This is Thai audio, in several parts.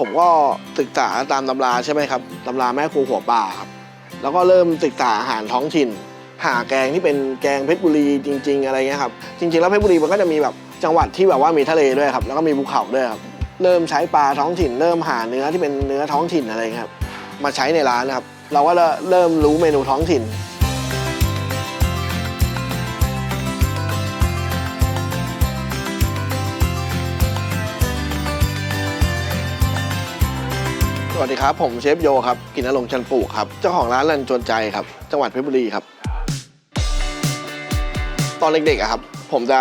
ผมก็ศึกษาตามตำราใช่ไหมครับตำราแม่ครูหัวป่าครับแล้วก็เริ่มศึกษาอาหารท้องถิ่น หาแกงที่เป็นแกงเพชรบุรีจริง ๆ อะไรเงี้ยครับจริง ๆ แล้วเพชรบุรีมันก็จะมีแบบจังหวัดที่แบบว่ามีทะเลด้วยครับแล้วก็มีภูเขาด้วยครับเริ่มใช้ปลาท้องถิ่น เริ่มหาเนื้อที่เป็นเนื้อท้องถิ่นอะไรเงี้ยครับมาใช้ในร้านนะครับเราก็เริ่มรู้เมนูท้องถิ่น สวัสดีครับ ผมเชฟโยครับ กินนรงค์ชันปลูกครับ เจ้าของร้านรันจวนใจครับ จังหวัดเพชรบุรีครับ ตอนเด็กๆอะครับ ผมจะ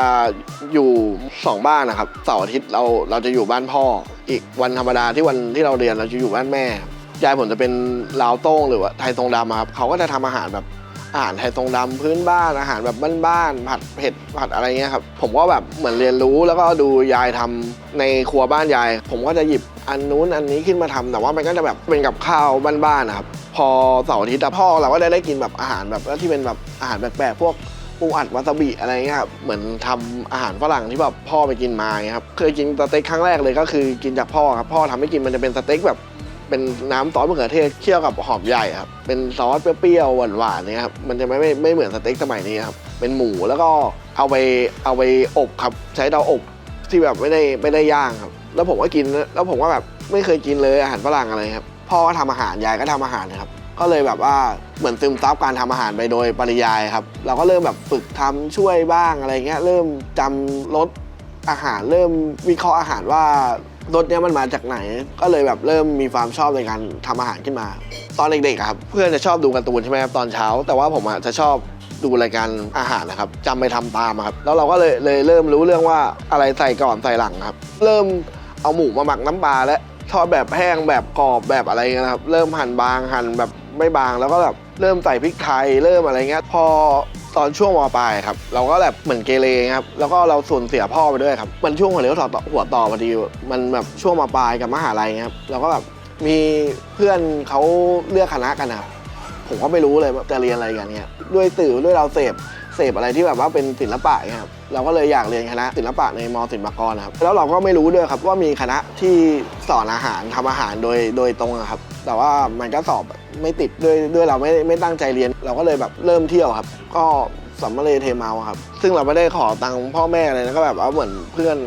อยู่สองบ้านนะครับ เสาร์อาทิตย์เราเราจะอยู่บ้านพ่อ อีกวันธรรมดาที่วันที่เราเรียนเราจะอยู่บ้านแม่ ยายผมจะเป็นลาวโต้งหรือว่าไทยทรงดำอะครับ เขาก็จะทำอาหารแบบ อาหารไทยทรงดำพื้นบ้านอาหารแบบบ้านๆผัดเผ็ดผัดอะไรเงี้ยครับผมก็แบบเหมือนเรียนรู้แล้วก็ดูยายทำในครัวบ้านยาย ผมก็จะหยิบอันนู้นอันนี้ขึ้นมาทำแต่ว่ามันก็จะแบบเป็นกับข้าวบ้านๆนะครับพอเสาร์อาทิตย์พ่อเราก็ได้ได้กินแบบอาหารแบบที่เป็นแบบอาหารแปลกๆพวกปูอัดวาซาบิอะไรเงี้ยครับเหมือนทำอาหารฝรั่งที่แบบพ่อไปกินมาเงี้ยครับเคยกินสเต็กครั้งแรกเลยก็คือกินจากพ่อครับพ่อทำให้กินมันจะเป็นสเต็กแบบ เป็นน้ำซอสมะเขือเทศเคี่ยวกับหอมใหญ่ครับ เป็นซอสเปรี้ยวๆหวานๆเนี่ยครับ มันจะไม่ไม่ไม่เหมือนสเต็กสมัยนี้ครับ เป็นหมูแล้วก็เอาไปเอาไปอบครับ ใช้เตาอบที่แบบไม่ได้ไม่ได้ย่างครับ แล้วผมก็กินแล้วผมก็แบบไม่เคยกินเลยอาหารฝรั่งอะไรครับพ่อก็ทำอาหารยายก็ทำอาหารครับ ก็เลยแบบว่าเหมือนซึมซับการทำอาหารไปโดยปริยายครับ เราก็เริ่มแบบฝึกทำช่วยบ้างอะไรเงี้ย เริ่มจำรสอาหารเริ่มวิเคราะห์อาหารว่า รสเนี้ยมันมาจากไหน ก็เลยแบบเริ่มมีความชอบในการทำอาหารขึ้นมา ตอนเด็กๆอะครับ เพื่อนจะชอบดูการ์ตูนใช่ไหมครับตอนเช้า แต่ว่าผมอะจะชอบดูรายการอาหารนะครับจำไปทำตามครับ แล้วเราก็เลยเลยเริ่มรู้เรื่องว่าอะไรใส่ก่อนใส่หลังครับ เริ่มเอาหมูมาหมักน้ำปลาและทอดแบบแห้งแบบกรอบแบบอะไรเงี้ยนะครับ เริ่มหั่นบางหั่นแบบไม่บางแล้วก็แบบเริ่มใส่พริกไทยเริ่มอะไรเงี้ยพอ ตอนช่วงมปลายครับ เราก็แบบเหมือนเกเรครับแล้วก็เราสูญเสียพ่อไปด้วยครับมันช่วงหัวเลี้ยวต่อหัวต่อพอดีมันแบบช่วงมปลายกับมหาลัยครับเราก็แบบมีเพื่อนเขาเลือกคณะกันนะครับผมก็ไม่รู้เลยว่าจะเรียนอะไรกันเนี่ยด้วยสื่อด้วยเราเสพ เสพอะไรที่แบบว่าเป็นศิลปะเนี่ยครับเราก็เลยอยากเรียนคณะศิลปะในมศิลปากรนะครับแล้วเราก็ไม่รู้ด้วยครับว่ามีคณะที่สอนอาหารทำอาหารโดยโดยตรงอะครับ แต่ว่ามันก็สอบไม่ติดด้วยด้วยเราไม่ไม่ตั้งใจเรียน เราก็เลยแบบเริ่มเที่ยวครับ ก็สัมมาเลเทเมาครับ ซึ่งเราไม่ได้ขอตังค์พ่อแม่เลยนะก็แบบว่าเหมือนเพื่อน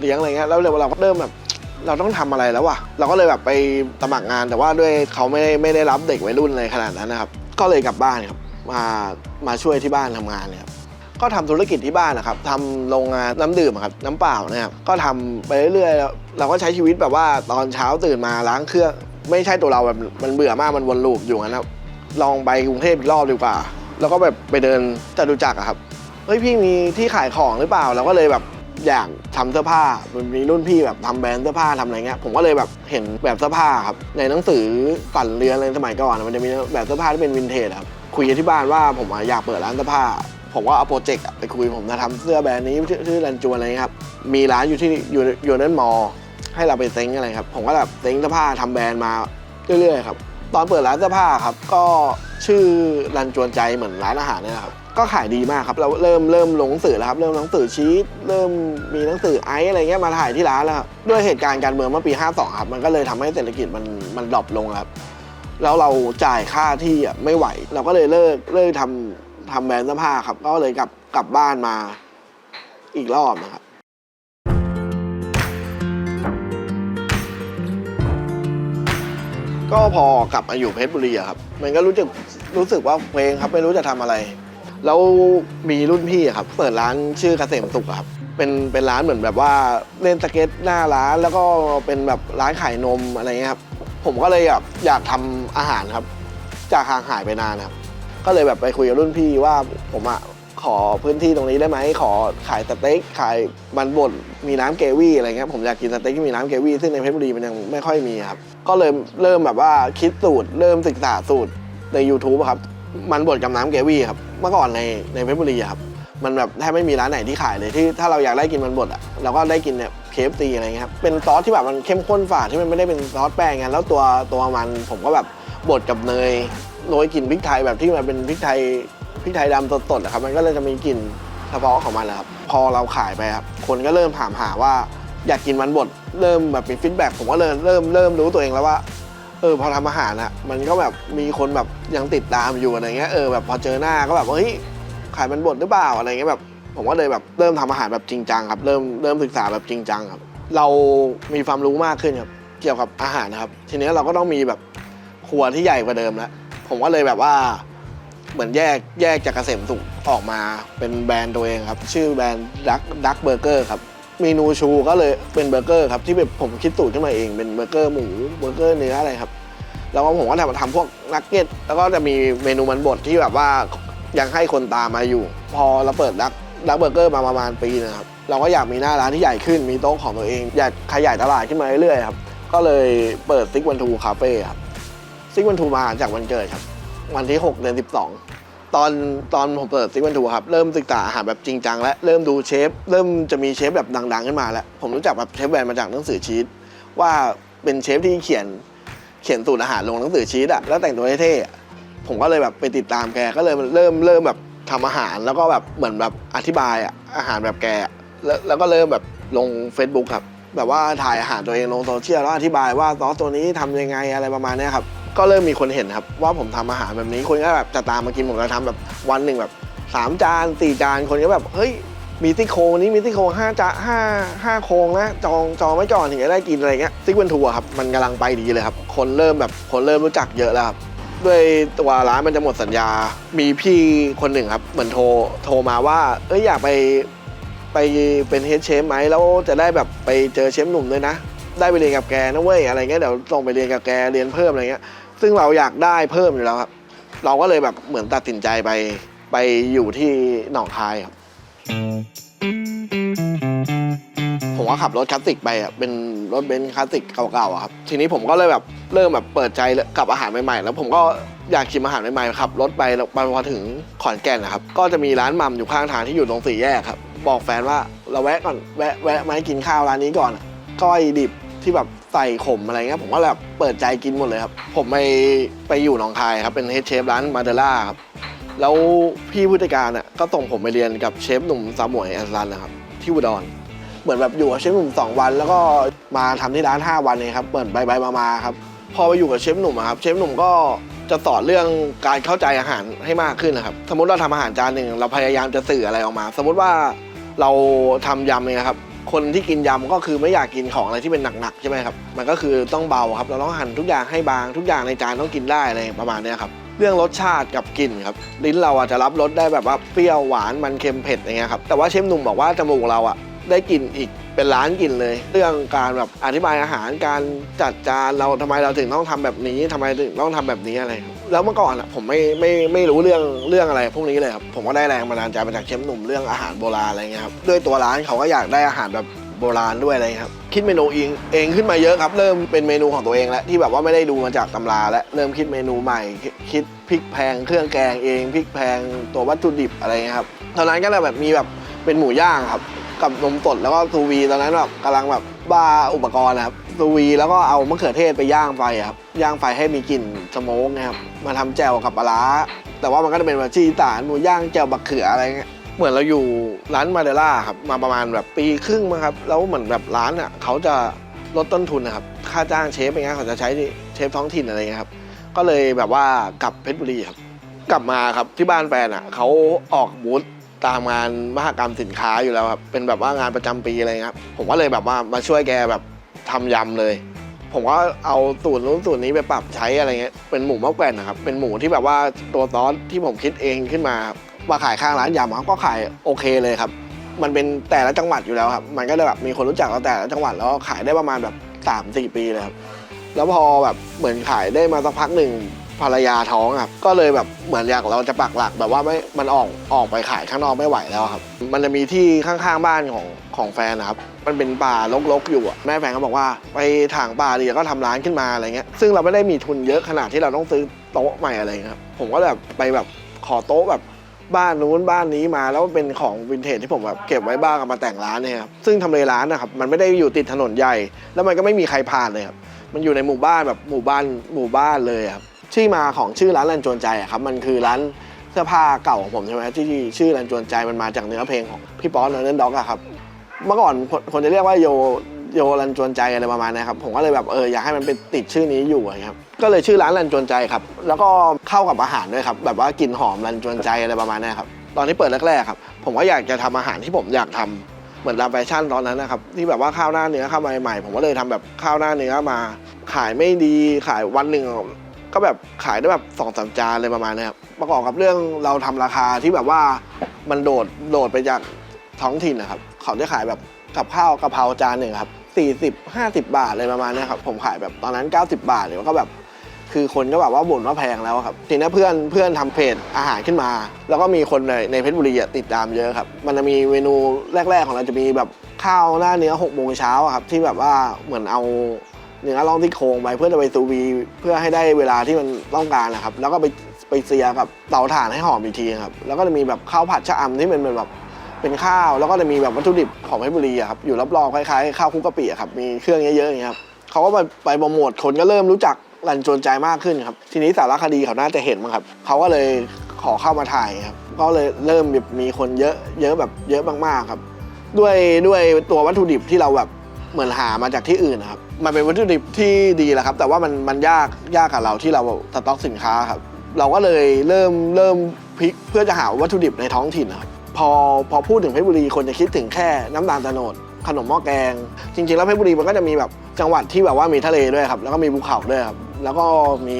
เลี้ยงอะไรเงี้ยแล้วเราก็เริ่มแบบเราต้องทำอะไรแล้ววะเราก็เลยแบบไปสมัครงานแต่ว่าด้วยเขาไม่ได้ไม่ได้รับเด็กวัยรุ่นเลยขนาดนั้นนะครับ ก็เลยกลับบ้านครับ มามาช่วยที่บ้านทำงานเนี่ยครับก็ทำธุรกิจที่บ้านนะครับทำโรงงานน้ำดื่มครับน้ำเปล่านะครับก็ทำไปเรื่อยๆแล้วเราก็ใช้ชีวิตแบบว่าตอนเช้าตื่นมาล้างเครื่อง ไม่ใช่ตัวเราแบบมันเบื่อมากมันวนลูปอยู่งั้นครับลองไปกรุงเทพอีกรอบดีกว่า แล้วก็แบบไปเดินจตุจักรอะครับเฮ้ยพี่มีที่ขายของหรือเปล่าเราก็เลยแบบอยากทำเสื้อผ้ามันมีรุ่นพี่แบบทำแบรนด์เสื้อผ้าทำอะไรเงี้ย ผมก็เลยแบบเห็นแบบเสื้อผ้าครับ ในหนังสือปั่นเรือนอะไรสมัยก่อนมันจะมีแบบเสื้อผ้าที่เป็นวินเทจครับ คุยกันที่บ้านว่าผมอะอยากเปิดร้านเสื้อผ้า ผมก็เอาโปรเจกต์อะไปคุยผมจะทำเสื้อแบรนด์นี้ชื่อชื่อแลนจวนอะไรเงี้ยครับ มีร้านอยู่ที่อยู่อยู่นั่นมอ ให้เราไปเซ้งอะไรครับ ผมก็แบบเซ้งเสื้อผ้าทำแบรนด์มาเรื่อยๆครับ ตอนเปิดร้านเสื้อผ้าครับ ก็ชื่อรันจวนใจเหมือนร้านอาหารเนี่ยนะครับ ก็ขายดีมากครับ เราเริ่มเริ่มลงหนังสือแล้วครับ เริ่มหนังสือชีตเริ่มมีหนังสือไอซ์อะไรเงี้ยมาถ่ายที่ร้านแล้วครับ ด้วยเหตุการณ์การเมืองเมื่อปี 52 ครับ มันก็เลยทำให้เศรษฐกิจมันมันดรอปลงครับ แล้วเราจ่ายค่าที่อะไม่ไหว เราก็เลยเลิกเลิกทำทำแบรนด์เสื้อผ้าครับ ก็เลยกลับกลับบ้านมาอีกรอบนะครับก็พอกลับมาอยู่เพชรบุรีอะครับ มันก็รู้สึกรู้สึกว่าเพลงครับไม่รู้จะทำอะไร แล้วมีรุ่นพี่ครับ เปิดร้านชื่อเกษมสุขครับ เป็นเป็นร้านเหมือนแบบว่าเล่นสเก็ตหน้าร้านแล้วก็เป็นแบบร้านขายนมอะไรเงี้ยครับ ผมก็เลยแบบอยากทำอาหารครับ จากห่างหายไปนานครับ ก็เลยแบบไปคุยกับรุ่นพี่ว่าผมอะขอพื้นที่ตรงนี้ได้ไหมขอขายสเต็กขายมันบดมีน้ำเกวี่อะไรเงี้ยผมอยากกินสเต็กที่มีน้ำเกวี่ซึ่งในเพชรบุรีมันยังไม่ค่อยมีครับ ก็เลยเริ่มแบบว่าคิดสูตร เริ่มศึกษาสูตรใน YouTube ครับ มันบดกับน้ำเกวี่ครับ เมื่อก่อนในในเพชรบุรีครับ มันแบบแทบไม่มีร้านไหนที่ขายเลยที่ถ้าเราอยากได้กินมันบดอะเราก็ได้กินเนี่ย เคฟซีอะไรเงี้ยครับเป็นซอสที่แบบมันเข้มข้นฝ่าที่มันไม่ได้เป็นซอสแป้งไงแล้วตัวตัวมันผมก็แบบบดกับเนยโรยกลิ่นพริกไทยแบบที่มันเป็นพริกไทยพริกไทยดำสดๆอะครับมันก็เลยจะมีกลิ่นเฉพาะของมันนะครับพอเราขายไปครับคนก็เริ่มถามหาว่าอยากกินมันบดเริ่มแบบมีฟีดแบ็กผมก็เลยเริ่มเริ่มรู้ตัวเองแล้วว่าเออพอทำอาหารอะมันก็แบบมีคนแบบยังติดตามอยู่อะไรเงี้ยเออแบบพอเจอหน้าก็แบบเฮ้ยขายมันบดหรือเปล่าอะไรเงี้ยแบบ ผมก็เลยแบบเริ่มทำอาหารแบบจริงจังครับ เริ่มเริ่มศึกษาแบบจริงจังครับ เรามีความรู้มากขึ้นครับเกี่ยวกับอาหารนะครับ ทีนี้เราก็ต้องมีแบบครัวที่ใหญ่กว่าเดิมแล้วผมก็เลยแบบว่าเหมือนแยกแยกจากเกษมสุขออกมาเป็นแบรนด์ตัวเองครับ ชื่อแบรนด์ดักดักเบอร์เกอร์ครับเมนูชูก็เลยเป็นเบอร์เกอร์ครับที่แบบผมคิดสูตรขึ้นมาเองเป็นเบอร์เกอร์หมูเบอร์เกอร์เนื้ออะไรครับแล้วก็ผมก็ทำทำพวกนักเก็ตแล้วก็จะมีเมนูมันบดที่แบบว่ายังให้คนตามมาอยู่ พอเราเปิดดัก ดักเบอร์เกอร์มาประมาณปีนึงครับเราก็อยากมีหน้าร้านที่ใหญ่ขึ้นมีโต๊ะของตัวเอง อยากขยายตลาดขึ้นมาเรื่อยๆครับก็เลยเปิดซิกวันทูคาเฟ่ครับซิกวันทูมาจากวันเกิดครับ วันที่ 6 เดือน 12 ตอนตอนผมเปิดซิกวันทูครับ เริ่มศึกษาอาหารแบบจริงจังและเริ่มดูเชฟ เริ่มจะมีเชฟแบบดัง ๆ ขึ้นมาแล้ว ผมรู้จักแบบเชฟแบรนด์มาจากหนังสือชีตว่าเป็นเชฟที่เขียนเขียนสูตรอาหารลงหนังสือชีตอะแล้วแต่งตัวเท่ๆผมก็เลยแบบไปติดตามแกก็เลยเริ่มเริ่มแบบ ทำอาหารแล้วก็แบบเหมือนแบบอธิบายอะอาหารแบบแกแล้วแล้วก็เริ่มแบบลง Facebook ครับ แบบว่าถ่ายอาหารตัวเองลงโซเชียลแล้วอธิบายว่าซอสตัวนี้ทำยังไงอะไรประมาณนี้ครับก็เริ่มมีคนเห็นครับ ว่าผมทำอาหารแบบนี้คนก็แบบจะตามมากินผมจะทำแบบวันหนึ่งแบบสามจานสี่จานคนก็แบบเฮ้ยมีซี่โครงนี้มีซี่โครงห้าจานห้าห้าโครงนะจองจองไว้ก่อนถึงจะได้กินอะไรเงี้ยซิกวันทัวร์ครับมันกำลังไปดีเลยครับ คนเริ่มแบบคนเริ่มรู้จักเยอะแล้วครับ ด้วยตัวร้านมันจะหมดสัญญา มีพี่คนหนึ่งครับ เหมือนโทรโทรมาว่า เอ้ยอยากไปไปเป็นเฮดเชฟไหมแล้วจะได้แบบไปเจอเชฟหนุ่มด้วยนะ ได้ไปเรียนกับแกนะเว้ยอะไรเงี้ยเดี๋ยวส่งไปเรียนกับแกเรียนเพิ่มอะไรเงี้ย ซึ่งเราอยากได้เพิ่มอยู่แล้วครับ เราก็เลยแบบเหมือนตัดสินใจไปไปอยู่ที่หนองคายครับ ผมก็ขับรถคลาสสิกไปอะเป็นรถเบนซ์คลาสสิกเก่าๆอะครับทีนี้ผมก็เลยแบบเริ่มแบบเปิดใจกับอาหารใหม่ๆ แล้วผมก็อยากชิมอาหารใหม่ๆขับรถไปแล้วพอถึงขอนแก่นนะครับก็จะมีร้านหมัมอยู่ข้างทางที่อยู่ตรงสี่แยกครับบอกแฟนว่าเราแวะก่อนแวะแวะมาให้กินข้าวร้านนี้ก่อนก้อยดิบที่แบบใส่ขมอะไรเงี้ยผมก็แบบเปิดใจกินหมดเลยครับ ผมไปไปอยู่หนองคายครับเป็นเฮดเชฟร้านมาเดล่าครับแล้วพี่ผู้จัดการอะก็ส่งผมไปเรียนกับเชฟหนุ่มซาหมวยแอนซันนะครับที่อุดร เหมือนแบบอยู่กับเชฟหนุ่ม 2 วัน แล้วก็มาทำที่ร้าน 5 วันเองครับเปิดใบใบมาๆครับ พอไปอยู่กับเชฟหนุ่มครับเชฟหนุ่มก็จะสอนเรื่องการเข้าใจอาหารให้มากขึ้นนะครับ สมมติเราทำอาหารจานหนึ่งเราพยายามจะสื่ออะไรออกมา สมมติว่าเราทำยำเองครับคนที่กินยำก็คือไม่อยากกินของอะไรที่เป็นหนักๆใช่ไหมครับ มันก็คือต้องเบาครับ เราต้องหั่นทุกอย่างให้บาง ทุกอย่างในจานต้องกินได้อะไรประมาณเนี้ยครับ เรื่องรสชาติกับกลิ่นครับ ลิ้นเราอาจจะรับรสได้แบบว่าเปรี้ยวหวานมันเค็มเผ็ดอย่างเงี้ยครับ แต่ว่าเชฟหนุ่มบอกว่าจมูกเราอะ ได้กลิ่นอีกเป็นล้านกลิ่นเลย เรื่องการแบบอธิบายอาหารการจัดจานเราทำไมเราถึงต้องทำแบบนี้ทำไมถึงต้องทำแบบนี้อะไรครับแล้วเมื่อก่อนอะผมไม่ไม่ไม่รู้เรื่องเรื่องอะไรพวกนี้เลยครับผมก็ได้แรงบันดาลใจมาจากเชฟหนุ่มเรื่องอาหารโบราณอะไรเงี้ยครับด้วยตัวร้านเขาก็อยากได้อาหารแบบโบราณด้วยอะไรครับคิดเมนูเองเองขึ้นมาเยอะครับ เริ่มเป็นเมนูของตัวเองแล้วที่แบบว่าไม่ได้ดูมาจากตำราและเริ่มคิดเมนูใหม่ คิดพริกแพงเครื่องแกงเองพริกแพงตัววัตถุดิบอะไรเงี้ยครับตอนนั้นก็เลยแบบมีแบบเป็นหมูย่างครับ กับนมสดแล้วก็ซูวีตอนนั้นแบบกำลังแบบบ้าอุปกรณ์นะครับซูวีแล้วก็เอามะเขือเทศไปย่างไฟครับย่างไฟให้มีกลิ่นสโมกนะครับมาทำแจ่วกับปลาร้าแต่ว่ามันก็จะเป็นแบบชีตานหมูย่างแจ่วบักเขืออะไรเงี้ยเหมือนเราอยู่ร้านมาเดล่าครับมาประมาณแบบปีครึ่งมั้งครับแล้วเหมือนแบบร้านอะเขาจะลดต้นทุนนะครับค่าจ้างเชฟอย่างเงี้ยเขาจะใช้เชฟท้องถิ่นอะไรเงี้ยครับก็เลยแบบว่ากลับเพชรบุรีครับ กลับมาครับที่บ้านแฟนอะเขาออกบูธ ตามงานมหกรรมสินค้าอยู่แล้วครับเป็นแบบว่างานประจำปีอะไรเงี้ยครับผมก็เลยแบบว่ามาช่วยแกแบบทำยำเลย ผมก็เอาสูตรนู้นสูตรนี้ไปปรับใช้อะไรเงี้ยเป็นหมูมะแกวนนะครับเป็นหมูที่แบบว่าตัวซอสที่ผมคิดเองขึ้นมาครับมาขายข้างร้านยำครับก็ขายโอเคเลยครับ มันเป็นแต่ละจังหวัดอยู่แล้วครับ มันก็เลยแบบมีคนรู้จักเราแต่ละจังหวัดแล้วก็ขายได้ประมาณแบบสามสี่ปีเลยครับ แล้วพอแบบเหมือนขายได้มาสักพักหนึ่ง ภรรยาท้องครับก็เลยแบบเหมือนอยากเราจะปักหลักแบบว่าไม่มันออกออกไปขายข้างนอกไม่ไหวแล้วครับ มันจะมีที่ข้างๆบ้านของของแฟนนะครับมันเป็นป่ารกๆอยู่อะแม่แฟนก็บอกว่าไปถางป่าดีก็ทำร้านขึ้นมาอะไรเงี้ยซึ่งเราไม่ได้มีทุนเยอะขนาดที่เราต้องซื้อโต๊ะใหม่อะไรเงี้ยครับผมก็แบบไปแบบขอโต๊ะแบบบ้านนู้นบ้านนี้มาแล้วเป็นของวินเทจที่ผมแบบเก็บไว้บ้างมาแต่งร้านเนี่ยครับซึ่งทำเลร้านนะครับมันไม่ได้อยู่ติดถนนใหญ่ แล้วมันก็ไม่มีใครผ่านเลยครับมันอยู่ในหมู่บ้านแบบหมู่บ้านหมู่บ้านเลยครับ ที่มาของชื่อร้านรันจวนใจอะครับมันคือร้านเสื้อผ้าเก่าของผมใช่ไหมที่ชื่อรันจวนใจมันมาจากเนื้อเพลงของพี่ป๊อตเนอร์เนด็อกอะครับเมื่อก่อนคนคนจะเรียกว่าโยโยรันจวนใจอะไรประมาณนี้ครับผมก็เลยแบบเอออยากให้มันเป็นติดชื่อนี้อยู่อะครับก็เลยชื่อร้านรันจวนใจครับแล้วก็เข้ากับอาหารด้วยครับแบบว่ากลิ่นหอมรันจวนใจอะไรประมาณนี้ครับตอนที่เปิดแรกๆครับผมก็อยากจะทำอาหารที่ผมอยากทำเหมือนรามแฟชั่นตอนนั้นนะครับที่แบบว่าข้าวหน้าเนื้อข้ามาใหม่ๆผมก็เลยทำแบบข้าวหน้าเนื้อมา ขายไม่ดีขายวันหนึ่ง ก็แบบขายได้แบบสองสามจานเลยประมาณนี้ครับประกอบกับเรื่องเราทำราคาที่แบบว่ามันโดดโดดไปจากท้องถิ่นนะครับ เขาจะขายแบบกับข้าวกะเพราจานหนึ่งครับ40 50 บาทเลยประมาณนี้ครับผมขายแบบตอนนั้น 90 บาทเลยก็แบบ คือคนก็แบบว่าบ่นว่าแพงแล้วครับทีนี้เพื่อนเพื่อนทำเพจอาหารขึ้นมา แล้วก็มีคนในในเพชรบุรีติดตามเยอะครับ มันจะมีเมนูแรก ๆ ของเราจะมีแบบข้าวหน้าเนื้อ6โมงเช้าครับที่แบบว่าเหมือนเอา เนื้อล่องที่โครงไปเพื่อจะไปซูวีเพื่อให้ได้เวลาที่มันต้องการนะครับ แล้วก็ไปไปเสียกับเตาถ่านให้หอมอีกทีครับแล้วก็จะมีแบบข้าวผัดชะอำที่เป็นแบบเป็นข้าว แล้วก็จะมีแบบวัตถุดิบของเพชรบุรีครับอยู่รอบๆคล้ายๆข้าวคุกกะปิครับมีเครื่องเยอะๆอย่างเงี้ยครับเขาก็ไปไปโปรโมทคนก็เริ่มรู้จักรันจวนใจมากขึ้นครับทีนี้สารคดีเขาน่าจะเห็นมั้งครับเขาก็เลยขอเข้ามาถ่ายครับก็เลยเริ่มแบบมีคนเยอะเยอะแบบเยอะมากๆครับ ด้วยด้วยตัววัตถุดิบที่เราแบบเหมือนหามาจากที่อื่นนะครับ มันเป็นวัตถุดิบที่ดีแหละครับ แต่ว่ามันมันยากยากกับเราที่เราสต็อกสินค้าครับ เราก็เลยเริ่มเริ่มพลิกเพื่อจะหาวัตถุดิบในท้องถิ่นครับพอพอพูดถึงเพชรบุรีคนจะคิดถึงแค่น้ำตาลโตโนดขนมหม้อแกง จริง ๆ แล้วเพชรบุรีมันก็จะมีแบบจังหวัดที่แบบว่ามีทะเลด้วยครับ แล้วก็มีภูเขาด้วยครับ แล้วก็มี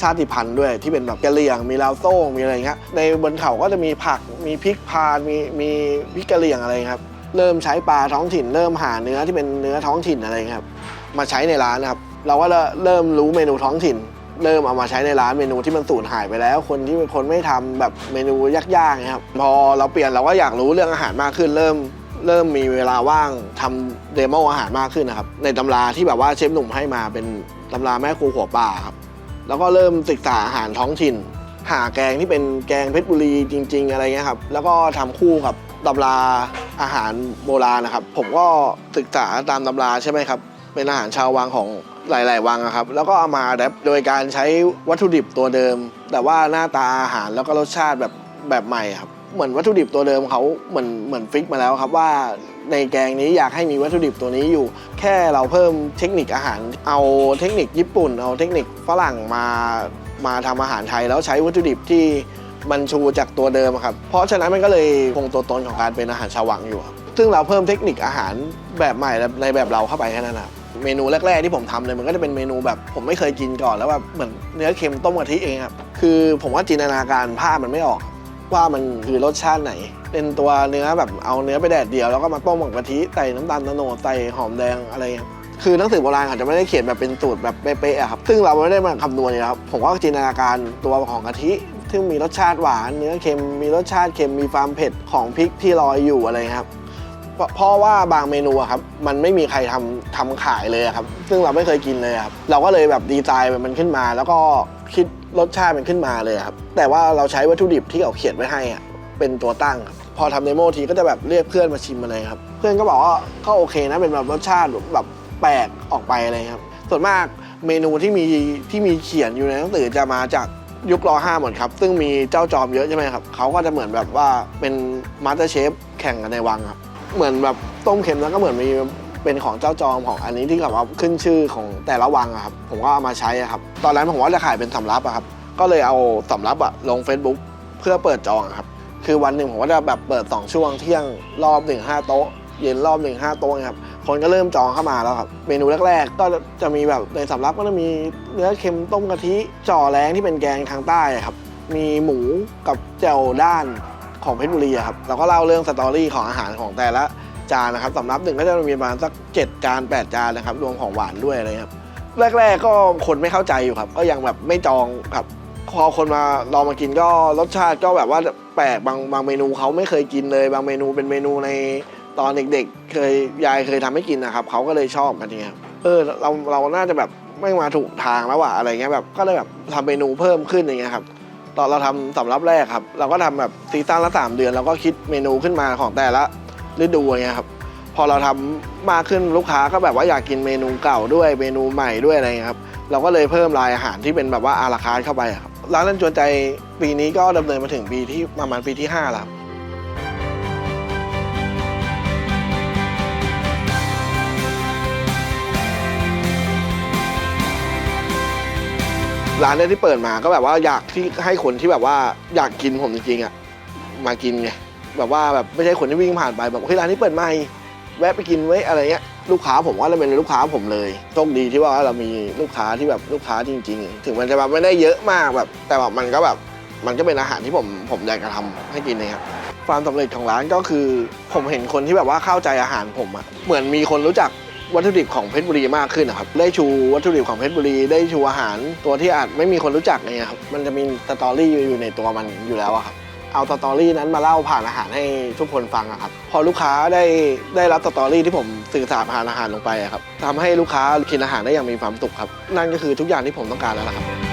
ชาติพันธุ์ด้วยที่เป็นแบบกะเหรี่ยง มีลาวโซ่งมีอะไรเงี้ยในบนเขาก็จะมีผักมีพริกพานมีมีพริกกะเหรี่ยงอะไรครับ เริ่มใช้ปลาท้องถิ่น เริ่มหาเนื้อที่เป็นเนื้อท้องถิ่นอะไรครับ มาใช้ในร้านนะครับ เราก็เริ่มรู้เมนูท้องถิ่น เริ่มเอามาใช้ในร้านเมนูที่มันสูญหายไปแล้ว คนที่เป็นคนไม่ทำแบบเมนูยากๆนะครับพอเราเปลี่ยนเราก็อยากรู้เรื่องอาหารมากขึ้น เริ่มเริ่มมีเวลาว่างทำเดโมอาหารมากขึ้นนะครับในตำราที่แบบว่าเชฟหนุ่มให้มาเป็นตำราแม่ครูหัวป่าครับแล้วก็เริ่มศึกษาอาหารท้องถิ่น หาแกงที่เป็นแกงเพชรบุรีจริง ๆ อะไรเงี้ยครับแล้วก็ทำคู่กับตำราอาหารโบราณนะครับ ผมก็ศึกษาตามตำราใช่ไหมครับ เป็นอาหารชาววังของหลาย ๆ วังครับ แล้วก็เอามาแดปโดยการใช้วัตถุดิบตัวเดิม แต่ว่าหน้าตาอาหารแล้วก็รสชาติแบบแบบใหม่ครับเหมือนวัตถุดิบตัวเดิมเขาเหมือนเหมือนฟิกมาแล้วครับว่าในแกงนี้อยากให้มีวัตถุดิบตัวนี้อยู่ แค่เราเพิ่มเทคนิคอาหาร เอาเทคนิคญี่ปุ่น เอาเทคนิคฝรั่งมามาทำอาหารไทย แล้วใช้วัตถุดิบที่มันชูจากตัวเดิมครับ เพราะฉะนั้นมันก็เลยคงตัวตนของการเป็นอาหารชาววังอยู่ครับซึ่งเราเพิ่มเทคนิคอาหารแบบใหม่ในแบบเราเข้าไปแค่นั้นครับ เมนูแรก ๆ ที่ผมทำเลยมันก็จะเป็นเมนูแบบผมไม่เคยกินก่อนแล้วแบบเหมือนเนื้อเค็มต้มกะทิเองครับคือผมว่าจินตนาการภาพมันไม่ออกว่ามันคือรสชาติไหน เป็นตัวเนื้อแบบเอาเนื้อไปแดดเดียวแล้วก็มาต้มกับกะทิใส่น้ำตาลตะโนดใส่หอมแดงอะไรเงี้ยคือหนังสือโบราณอาจจะไม่ได้เขียนแบบเป็นสูตรแบบเป๊ะๆครับซึ่งเราไม่ได้มาคำนวณเนี่ยครับผมก็จินตนาการตัวของกะทิซึ่งมีรสชาติหวาน เนื้อเค็มมีรสชาติเค็มมีความเผ็ดของพริกที่ลอยอยู่อะไรครับ เพราะเพราะว่าบางเมนูอะครับ มันไม่มีใครทำทำขายเลยอะครับ ซึ่งเราไม่เคยกินเลยครับ เราก็เลยแบบดีไซน์มันขึ้นมา แล้วก็คิดรสชาติมันขึ้นมาเลยครับ แต่ว่าเราใช้วัตถุดิบที่เขาเขียนไว้ให้อะเป็นตัวตั้งครับพอทำเดโมทีก็จะแบบเรียกเพื่อนมาชิมมาเลยครับ เพื่อนก็บอกว่าก็โอเคนะเป็นแบบรสชาติแบบแปลกออกไปอะไรครับ ส่วนมากเมนูที่มีที่มีเขียนอยู่ในหนังสือจะมาจากยุครอห้าหมดครับ ซึ่งมีเจ้าจอมเยอะใช่ไหมครับเขาก็จะเหมือนแบบว่าเป็นมาสเตอร์เชฟแข่งกันในวังครับ เหมือนแบบต้มเค็มแล้วก็เหมือนมีเป็นของเจ้าจอมของอันนี้ที่แบบว่าขึ้นชื่อของแต่ละวังอะครับผมก็เอามาใช้อะครับ ตอนนั้นผมว่าจะขายเป็นสำรับอะครับ ก็เลยเอาสำรับอะลง Facebook เพื่อเปิดจองครับ คือวันหนึ่งผมก็จะแบบเปิด 2 ช่วงเที่ยงรอบหนึ่งห้าโต๊ะ เย็นรอบหนึ่งห้าโต๊ะครับคนก็เริ่มจองเข้ามาแล้วครับ เมนูแรกๆ ก็จะมีแบบในสำรับก็จะมีเนื้อเค็มต้มกะทิจ่อแรงที่เป็นแกงทางใต้ครับ มีหมูกับแจ่วด้าน ของเพชรบุรีครับเราก็เล่าเรื่องสตอรี่ของอาหารของแต่ละจานนะครับสำรับหนึ่งก็จะมีประมาณสัก7จาน8จานนะครับรวมของหวานด้วยอะไรครับแรก ๆ ก็คนไม่เข้าใจอยู่ครับ ก็ยังแบบไม่จองครับพอคนมาลองมากินก็รสชาติก็แบบว่าแปลกบางบางเมนูเขาไม่เคยกินเลย บางเมนูเป็นเมนูในตอนเด็กๆ เคยยายเคยทำให้กินนะครับเขาก็เลยชอบกันเนี่ยเออเราเราน่าจะแบบไม่มาถูกทางแล้วว่ะอะไรเงี้ยแบบก็เลยแบบทำเมนูเพิ่มขึ้นอย่างเงี้ยครับ ตอนเราทำสำรับแรกครับ เราก็ทำแบบซีซั่นละสามเดือนเราก็คิดเมนูขึ้นมาของแต่ละฤดูอย่างเงี้ยครับพอเราทำมากขึ้นลูกค้าก็แบบว่าอยากกินเมนูเก่าด้วยเมนูใหม่ด้วยอะไรเงี้ยครับเราก็เลยเพิ่มรายอาหารที่เป็นแบบว่าอาราคาเข้าไปครับร้านรันจวนใจปีนี้ก็ดำเนินมาถึงปีที่ประมาณปีที่5แล้ว ร้านเนี้ยที่เปิดมาก็แบบว่าอยากที่ให้คนที่แบบว่าอยากกินผมจริงๆอะมากินไงแบบว่าแบบไม่ใช่คนที่วิ่งผ่านไปแบบเฮ้ยร้านนี้เปิดใหม่แวะไปกินไว้อะไรเงี้ยลูกค้าผมว่าเราเป็นลูกค้าผมเลยโชคดีที่ว่าเรามีลูกค้าที่แบบลูกค้าจริง ๆ ถึงมันจะแบบไม่ได้เยอะมากแบบ แต่แบบมันก็แบบมันก็เป็นอาหารที่ผมผมอยากจะทำให้กินนะครับความสำเร็จของร้านก็คือ ผมเห็นคนที่แบบว่าเข้าใจอาหารผมอะเหมือนมีคนรู้จัก วัตถุดิบของเพชรบุรีมากขึ้นนะครับ ได้ชูวัตถุดิบของเพชรบุรี ได้ชูอาหารตัวที่อาจไม่มีคนรู้จักเนี่ยครับ มันจะมีสตอรี่อยู่ในตัวมันอยู่แล้วครับ เอาสตอรี่นั้นมาเล่าผ่านอาหารให้ทุกคนฟังอะครับ พอลูกค้าได้ได้รับสตอรี่ที่ผมสื่อสารผ่านอาหารลงไปครับทำให้ลูกค้ากินอาหารได้อย่างมีความสุขครับ นั่นก็คือทุกอย่างที่ผมต้องการแล้วล่ะครับ